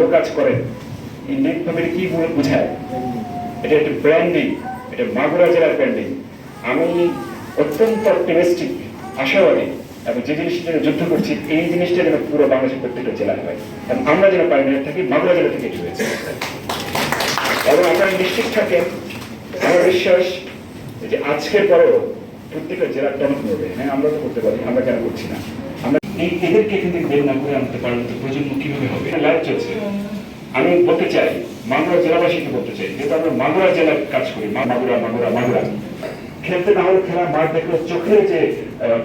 ভালো কাজ করেন ফ্যামিলি কি বোঝায়? এটা একটা এটা মাগুরা জেলার আমি অত্যন্ত অপটিমিস্টিক আশাবাদী, এবং যে জিনিসটা জন্য যুদ্ধ করছি, এই জিনিসটা যেন পুরো বাংলাদেশের প্রত্যেকটা জেলায় হয়। এবং আমরা যেন থাকি মাগুরা জেলা থেকে এটি হয়েছে। এবং আপনারা নিশ্চিত থাকেন, আমার বিশ্বাস যে আজকের পরেও প্রত্যেকটা জেলার ডেভেলপ করবে হ্যাঁ আমরা তো করতে পারি, আমরা কেন করছি না? আমরা এই এদেরকে এখান থেকে না করে আনতে পারলে তো প্রজন্ম কীভাবে হবে? লাইভ চলছে। আমি বলতে চাই, মাগুরা জেলাবাসীকে বলতে চাই, যেহেতু আমরা মাগুরা জেলায় কাজ করি মাগুরা মাগুরা মাগুরা। খেলতে না হলে খেলা মাঠ দেখলে চোখের যে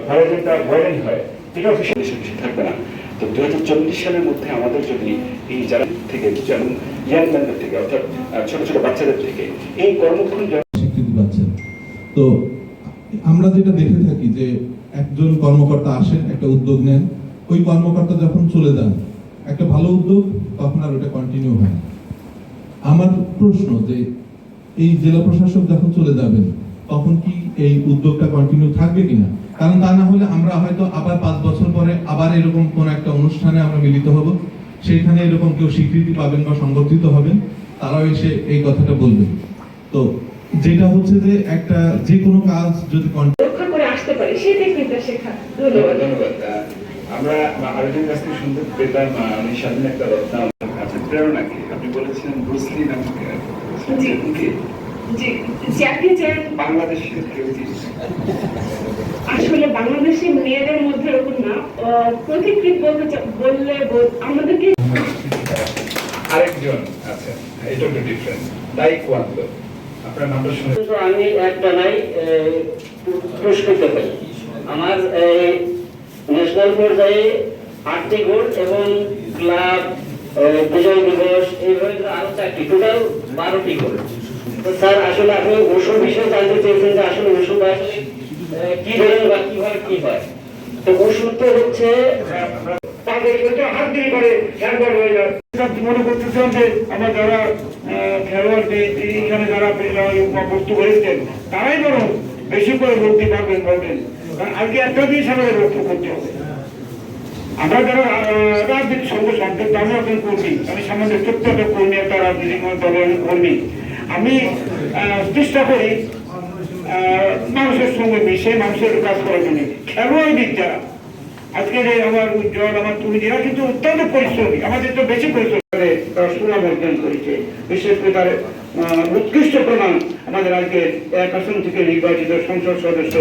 হরাইজনটা ওয়াইডেন হয়। এটাও ভীষণ বেশি বেশি থাকবে না। তো দু হাজার চল্লিশ সালের মধ্যে আমাদের যদি এই যারা থেকে, যেমন ইয়াং ম্যানদের থেকে, অর্থাৎ ছোট ছোট বাচ্চাদের থেকে, এই কর্মক্ষণ স্বীকৃতি পাচ্ছেন তো আমরা যেটা দেখে থাকি যে একজন কর্মকর্তা আসেন, একটা উদ্যোগ নেন, ওই কর্মকর্তা যখন চলে যান, একটা ভালো উদ্যোগ, তখন আর ওটা কন্টিনিউ হয় আমার প্রশ্ন যে এই জেলা প্রশাসক যখন চলে যাবেন, তখন কি এই উদ্যোগটা কন্টিনিউ থাকবে কিনা? কারণ তা না হলে আমরা হয়তো আবার পাঁচ বছর পরে আবার এরকম কোন একটা অনুষ্ঠানে আমরা মিলিত হব, সেইখানে এরকম কেউ স্বীকৃতি পাবেন বা সংগঠিত হবেন, তারাও এসে এই কথাটা বলবেন। তো যেটা হচ্ছে যে একটা যে কোনো কাজ যদি করে আসতে পারে সেই টেকনিকটা শেখা। ধন্যবাদ। আমরা আরেকজন কাছ থেকে শুনতে পেতাম উনি স্বাধীন একটা রত্না আছে প্রেরণা কি? আপনি বলেছিলেন ব্রুসলি নামক বাংলাদেশের আসলে বাংলাদেশের মেয়েদের মধ্যে এরকম না। আহ, প্রতিকৃত বলতে বললে আমাদেরকে আরেকজন আচ্ছা এটা একটু ডিফারেন্ট লাইক ওয়ান আপনার নামটা শুনে আমি একটা নাই পুরস্কৃত পাই আমার ন্যাশনাল পর্যায়ে আটটি গোল্ড এবং ক্লাব বিজয় দিবস এইভাবে আরও চারটি। টোটাল বারোটি গোল্ড। তো স্যার, আসলে আপনি ওষুধ বিষয়ে জানতে চেয়েছেন যে আসলে ওষুধ আসলে কি ধরনের বা কীভাবে কি হয়? তো ওষুধ তো হচ্ছে দিয়ে খেলোয়াড় তারাই বরং বেশি করে ভর্তি পারবেন বলবেন। আজকে একটা জিনিস আমাদের লক্ষ্য করতে হবে। আমরা যারা আহ, রাজনীতি সঙ্গে সম্পৃক্ত আমি একজন কর্মী আমি সামান্য ছোট্ট কর্মী একটা রাজনৈতিক দলের কর্মী। আমি চেষ্টা করি মানুষের সঙ্গে মিশে মানুষের কাজ করার জন্য। খেলোয়াড়দের যারা আজকে যে আমার উজ্জ্বল, আমার তুমি এরা কিন্তু অত্যন্ত পরিশ্রমী, আমাদের তো বেশি পরিশ্রম করে তারা সুনাম অর্জন করেছে। বিশেষ করে তার উৎকৃষ্ট প্রমাণ আমাদের আজকে এক আসন থেকে নির্বাচিত সংসদ সদস্য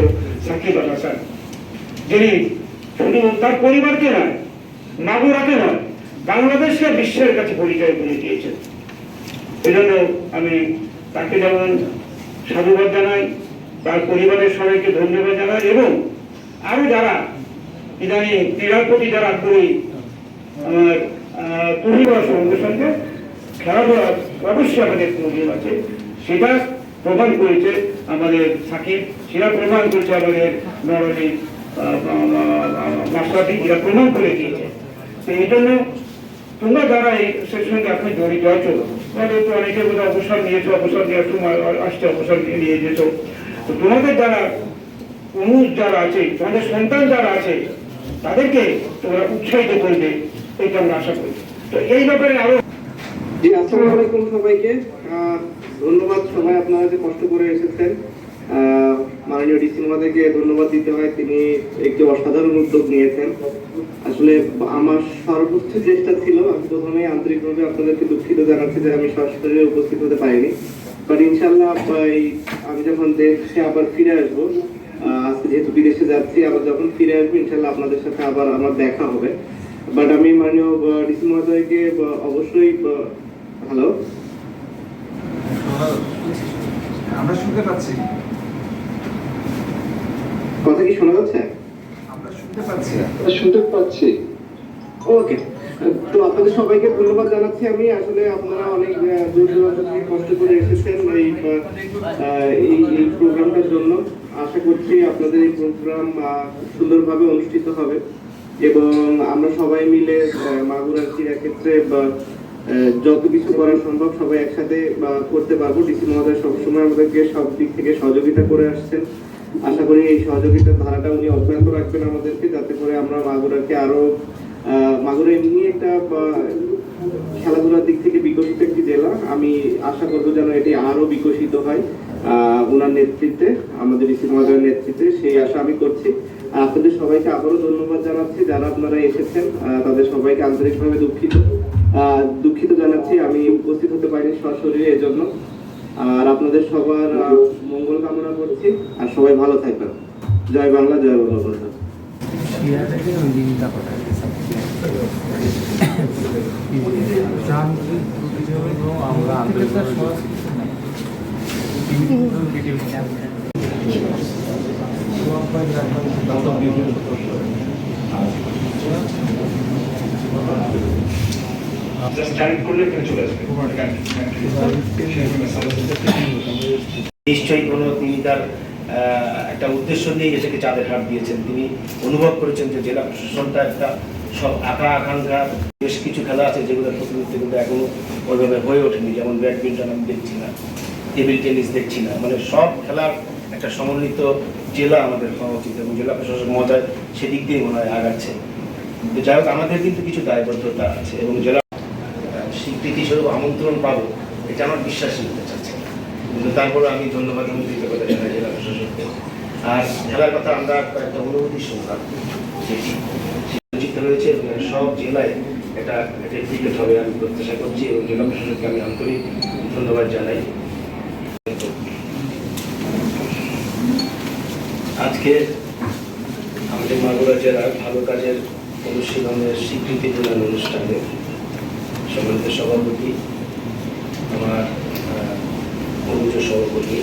সাকিব আল হাসান। যিনি শুধু তার পরিবারকে নয়, মাগুরাকে নয় বাংলাদেশকে বিশ্বের কাছে পরিচয় করে দিয়েছেন। এই জন্য আমি তাকে যেমন সাধুবাদ জানাই, তার পরিবারের সবাইকে ধন্যবাদ জানাই এবং আরও যারা ইদানিং ক্রীড়ার প্রতি যারা আগ্রহী আমার পরিবার সঙ্গে সঙ্গে খেলাধুলা অবশ্যই আমাদের প্রয়োজন আছে। সেটা প্রমাণ করেছে আমাদের সাকিব, সেটা প্রমাণ করেছে আমাদের নরলি মাস্টারটি এরা প্রমাণ করে দিয়েছে। তো এই জন্য তোমরা যারা এই সেশনকে এখন জড়িত আছো তোমাদের তো অনেকে বোধ অবসর নিয়েছো, অবসর নেওয়ার সময় আসছে, অবসর নিয়ে যেত তো তোমাদের যারা, পুরুষ যারা আছে, তোমাদের সন্তান যারা আছে তাদেরকে তোমরা উৎসাহিত করবে, এটা আমরা আশা করি। তো এই ব্যাপারে আরও জি, আসসালামু আলাইকুম সবাইকে। ধন্যবাদ সবাই আপনারা যে কষ্ট করে এসেছেন। মাননীয় ডিসি মহোদয়কে ধন্যবাদ দিতে হয়। তিনি একটি অসাধারণ উদ্যোগ নিয়েছেন। আসলে আমার সর্বোচ্চ চেষ্টা ছিল, আমি প্রথমে আন্তরিকভাবে আপনাদেরকে দুঃখিত জানাচ্ছি যে আমি সরাসরি উপস্থিত হতে পারিনি। বাট ইনশাল্লাহ আমি যখন দেশে আবার ফিরে আসব যেহেতু বিদেশে যাচ্ছি আবার যখন ফিরে আসব ইনশাল্লাহ আপনাদের সাথে আবার আমার দেখা হবে। বাট আমি মাননীয় ডিসি মহোদয়কে অবশ্যই হ্যালো আমরা শুনতে পাচ্ছি। কথা কি শোনা যাচ্ছে? আমরা শুনতে পাচ্ছি। শুনতে পাচ্ছি। ওকে তো আপনাদের সবাইকে ধন্যবাদ জানাচ্ছি আমি। আসলে আপনারা অনেক দূর দূরান্ত থেকে কষ্ট করে এসেছেন এই প্রোগ্রামটার জন্য। আশা করছি আপনাদের এই প্রোগ্রাম সুন্দরভাবে অনুষ্ঠিত হবে এবং আমরা সবাই মিলে ক্রীড়া ক্ষেত্রে বা যত কিছু করা সম্ভব সবাই একসাথে করতে পারব। ডিসি মহোদয় সবসময় আমাদেরকে সব দিক থেকে সহযোগিতা করে আসছেন। আশা করি এই সহযোগিতার ধারাটা উনি অব্যাহত রাখবেন আমাদেরকে, যাতে করে আমরা মাগুরাকে আরও মাগুরা এমনি একটা খেলাধুলার দিক থেকে বিকশিত একটি জেলা। আমি আশা করব যেন এটি আরও বিকশিত হয়। ওনার নেতৃত্বে, আমাদের ইসি মহাজয়ের নেতৃত্বে সেই আশা আমি করছি। আপনাদের সবাইকে আবারও ধন্যবাদ জানাচ্ছি। যারা আপনারা এসেছেন তাদের সবাইকে আন্তরিকভাবে দুঃখিত। দুঃখিত জানাচ্ছি, আমি উপস্থিত হতে পারিনি সশরীরে এজন্য। আর আপনাদের সবার মঙ্গল কামনা করছি। আর সবাই ভালো থাকবেন। জয় বাংলা, জয় বঙ্গবন্ধু। আমরা জাস্ট কানেক্ট করলে এখানে চলে আসবে নিশ্চয়ই কোনো তিনি তার একটা উদ্দেশ্য নিয়ে এটাকে চাঁদের হাট দিয়েছেন। তিনি অনুভব করেছেন যে জেলা প্রশাসনটা একটা সব আঁকা আকাঙ্ক্ষা, বেশ কিছু খেলা আছে যেগুলোর প্রতিনিধিত্ব কিন্তু এখনও ওইভাবে হয়ে ওঠেনি, যেমন ব্যাডমিন্টন আমি দেখছি না। টেবিল টেনিস দেখছি না। মানে সব খেলার একটা সমন্বিত জেলা আমাদের হওয়া উচিত এবং জেলা প্রশাসন মহোদয় সেদিক দিয়ে মনে হয় আগাচ্ছে। তো যাই হোক, আমাদের কিন্তু কিছু দায়বদ্ধতা আছে এবং জেলা স্বীকৃতি স্বরূপ আমন্ত্রণ পাবো, এটা আমার বিশ্বাসই হতে চাচ্ছে কিন্তু তারপরে আমি ধন্যবাদ আমি কৃতজ্ঞতা জানাই জেলা প্রশাসনকে আর খেলার কথা আমরা একটা অনুভূতি যেটি চিন্তিত হয়েছে এবং সব জেলায় এটা ক্রিকেট হবে আমি প্রত্যাশা করছি এবং জেলা প্রশাসনকে আমি আন্তরিক ধন্যবাদ জানাই। আজকে আমাদের মাগুরা জেলার ভালো কাজের অনুশীলনের স্বীকৃতি প্রদান অনুষ্ঠানে সম্মানিত সভাপতি, আমার অনুজ সভাপতি,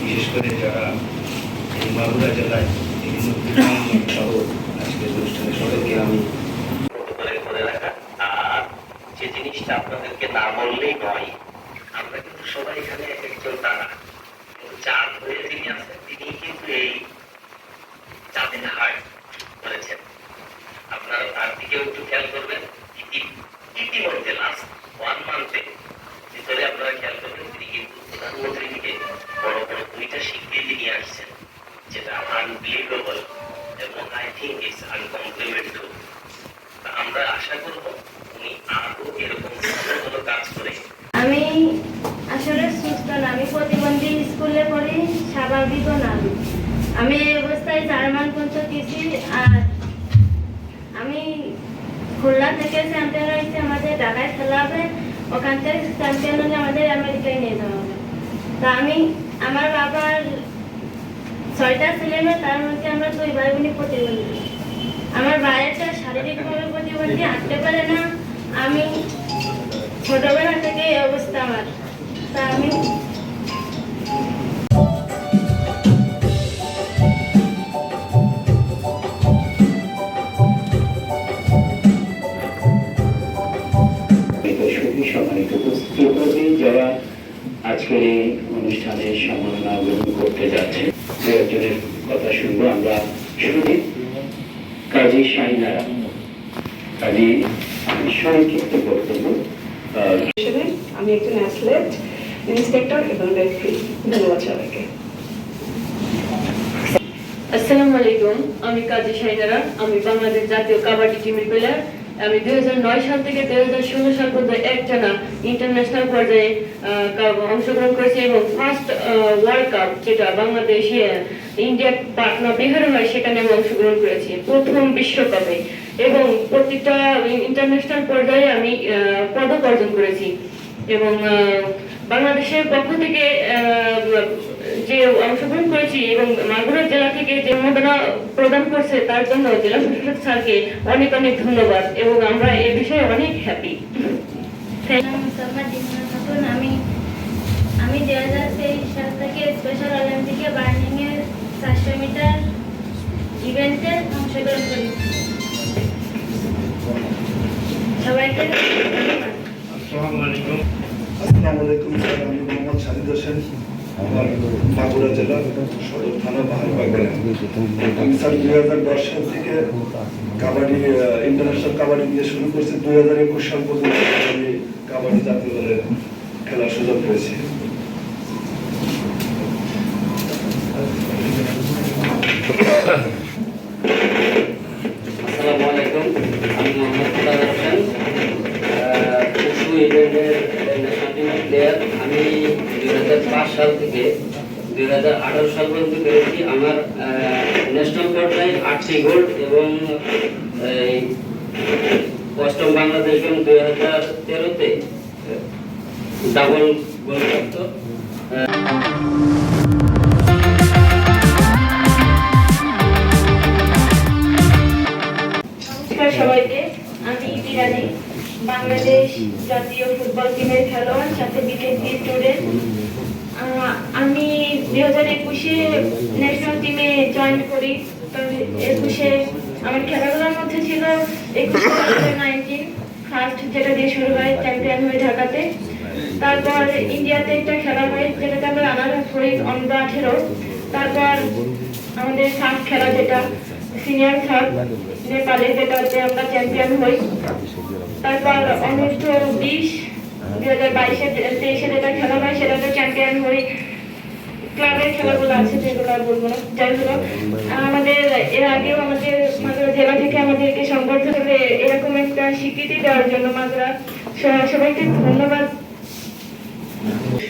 বিশেষ করে যারা এই মাগুরা জেলায় বিভিন্ন সহ আজকের অনুষ্ঠানে সবাইকে আমি আর যে জিনিসটা আপনাদেরকে না বললেই নয় সবাই এখানে এক একজন তারা যা ধরে যিনি আছেন তিনি কিন্তু এই চাঁদিন হাট করেছেন আপনারা তার দিকেও একটু খেয়াল করবেন। ইতি- ইতিমধ্যে লাস্ট ওয়ান মান্থে ভিতরে আপনারা খেয়াল করবেন, তিনি কিন্তু প্রধানমন্ত্রী থেকে বড় বড় দুইটা স্বীকৃতি নিয়ে আসছেন। আমি এই অবস্থায় জার্মান পঞ্চায়েত দিছি আর আমি খুলনা থেকে চ্যাম্পিয়ন হয়েছে আমাদের ঢাকায় খেলা হবে। ওখান থেকে চ্যাম্পিয়ন হলে আমাদের আমেরিকায় নিয়ে যাওয়া হবে। তা আমি আমার বাবার ছয়টা ছেলে মেয়ে, তার মধ্যে আমরা দুই ভাই বোনই প্রতিবন্ধী। আমার ভাইয়েরটা শারীরিকভাবে প্রতিবন্ধী, হাঁটতে পারে না। আমি ছোটবেলা থেকে এই অবস্থা আমার। তা আমি আজকের এই অনুষ্ঠানে সম্মাননা গ্রহণ করতে যাচ্ছে দু একজনের কথা শুনব আমরা। শুরুতে কাজী শাহিনারা কাজী সংক্ষিপ্ত বক্তব্য হিসেবে আমি একজন অ্যাথলেট ইন্সপেক্টর এবং রেফারি ধন্যবাদ সবাইকে। আসসালামু আলাইকুম। আমি কাজী শাহিনারা আমি বাংলাদেশ জাতীয় কাবাডি টিমের প্লেয়ার আমি দুই হাজার নয় সাল থেকে দুই হাজার ষোলো সাল পর্যন্ত একটানা ইন্টারন্যাশনাল পর্যায়ে অংশগ্রহণ করেছি এবং ফার্স্ট ওয়ার্ল্ড কাপ যেটা বাংলাদেশে ইন্ডিয়ার পাটনা বিহারে হয়, সেখানে আমি অংশগ্রহণ করেছি প্রথম বিশ্বকাপে। এবং প্রতিটা ইন্টারন্যাশনাল পর্যায়ে আমি পদক অর্জন করেছি। এবং বাংলাদেশের পক্ষ থেকে যে অংশগ্রহণ করেছি এবং মাগুরা জেলা থেকে যে অনুমোদনা প্রদান করছে তার জন্য জেলা প্রশাসক স্যারকে অনেক অনেক ধন্যবাদ এবং আমরা এ বিষয়ে অনেক হ্যাপি আমি আমি দুই হাজার তেইশ সাল থেকে স্পেশাল অলিম্পিকে বার্নিং এর চারশো মিটার ইভেন্টে অংশগ্রহণ করেছি সবাইকে ধন্যবাদ। আসসালামু আলাইকুম। স্যার আমি মোহাম্মদ শাহিদ হোসেন। আমার বাঁকুড়া জেলার সদর থানা স্যার দুই হাজার দশ সাল থেকে কাবাডি ইন্টারন্যাশনাল কাবাডি দিয়ে শুরু করছি। দুই হাজার একুশ সাল পর্যন্ত আমি কাবাডি জাতীয় দলে খেলার সুযোগ পেয়েছি। Thank আলাইকুম আঠারো সাল পর্যন্ত আমার ন্যাশনাল পর্যায়ে আটটি গোল্ড এবং অষ্টম বাংলাদেশ গেম দুই হাজার তেরোতে ডাবল গোল প্রাপ্ত। সবাইকে, আমি বিরানি বাংলাদেশ জাতীয় ফুটবল টিমের খেলোয়াড়, সাথে বিকেপি স্টুডেন্ট আমি দুই হাজার একুশে ন্যাশনাল টিমে জয়েন করি। একুশে আমার খেলাধুলার মধ্যে ছিল একুশে নাইনটিন ফার্স্ট যেটা দিয়ে শুরু হয় চ্যাম্পিয়ন হয়ে ঢাকাতে। তারপর ইন্ডিয়াতে একটা খেলা হয়, যেটাতে আমরা রানার হই অন্য আঠেরো। তারপর আমাদের ফার্স্ট খেলা যেটা সিনিয়র থার্ড নেপালে যেটাতে আমরা চ্যাম্পিয়ন হই। তারপর অনূর্ধ্ব বিশ, দুই হাজার বাইশে তেইশে যেটা খেলা হয়, সেটাতে চ্যাম্পিয়ন হই। ক্লাবের খেলাগুলো আছে, যেগুলো আর বলব না। যাই আমাদের, এর আগেও আমাদের মাগুরা জেলা থেকে আমাদেরকে সংবর্ধনা এরকম একটা স্বীকৃতি দেওয়ার জন্য মাগুরা স- সবাইকে ধন্যবাদ।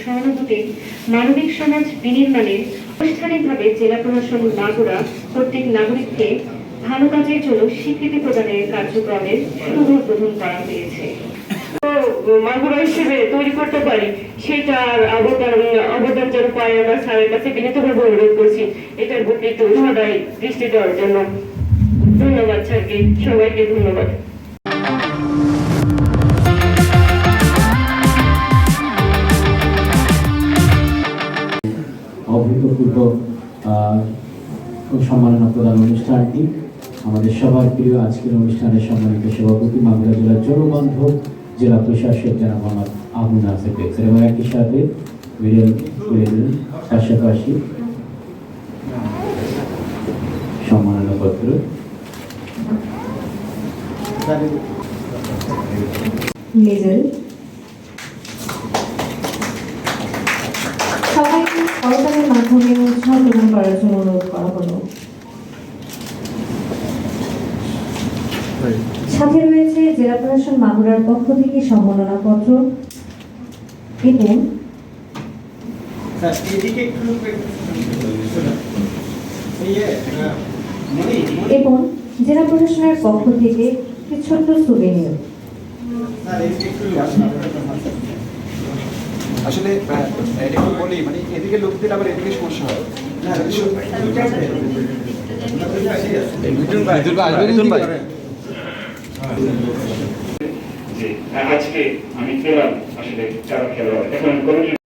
সহানুভূতি, মানবিক সমাজ বিনির্মাণে আনুষ্ঠানিকভাবে জেলা প্রশাসন মাগুরা প্রত্যেক নাগরিককে ভালো কাজের জন্য স্বীকৃতি প্রদানের কার্যক্রমের শুভ উদ্বোধন করা হয়েছে। মাগুরা হিসেবে তৈরি করতে পারি, সেটার অবদান অবদান যেন পাই, আমরা স্যারের কাছে বিনীতভাবে অনুরোধ করছি, এটার প্রতি একটু সদাই দৃষ্টি দেওয়ার জন্য। ধন্যবাদ স্যারকে, সবাইকে ধন্যবাদ। অভূতপূর্ব সম্মাননা প্রদান অনুষ্ঠানটি। আমাদের সবার প্রিয় আজকের অনুষ্ঠানের সম্মানিত সভাপতি মাগুরা জেলার জনবান্ধব জেলা প্রশাসক জনাব মোহাম্মদ আবু নাসের বেগস এবং একই সাথে পাশাপাশি সম্মাননা পত্র। মেডেল সবাইকে করতালের মাধ্যমে উৎসাহ প্রদান করার জন্য অনুরোধ করা হলো সাথে প্রশাসন মাগুরার পক্ষ থেকে সম্মাননা পত্র এবং এবং জেলা প্রশাসনের পক্ষ থেকে একটি ছোট্ট সুবিনিয়র আসলে এটা বলি মানে এদিকে লোক দিলে আবার এদিকে সমস্যা হয়। মিঠুন ভাই মিঠুন ভাই। যে আজকে আমি খেলাম আসলে যারা খেলোয়াড়। এখন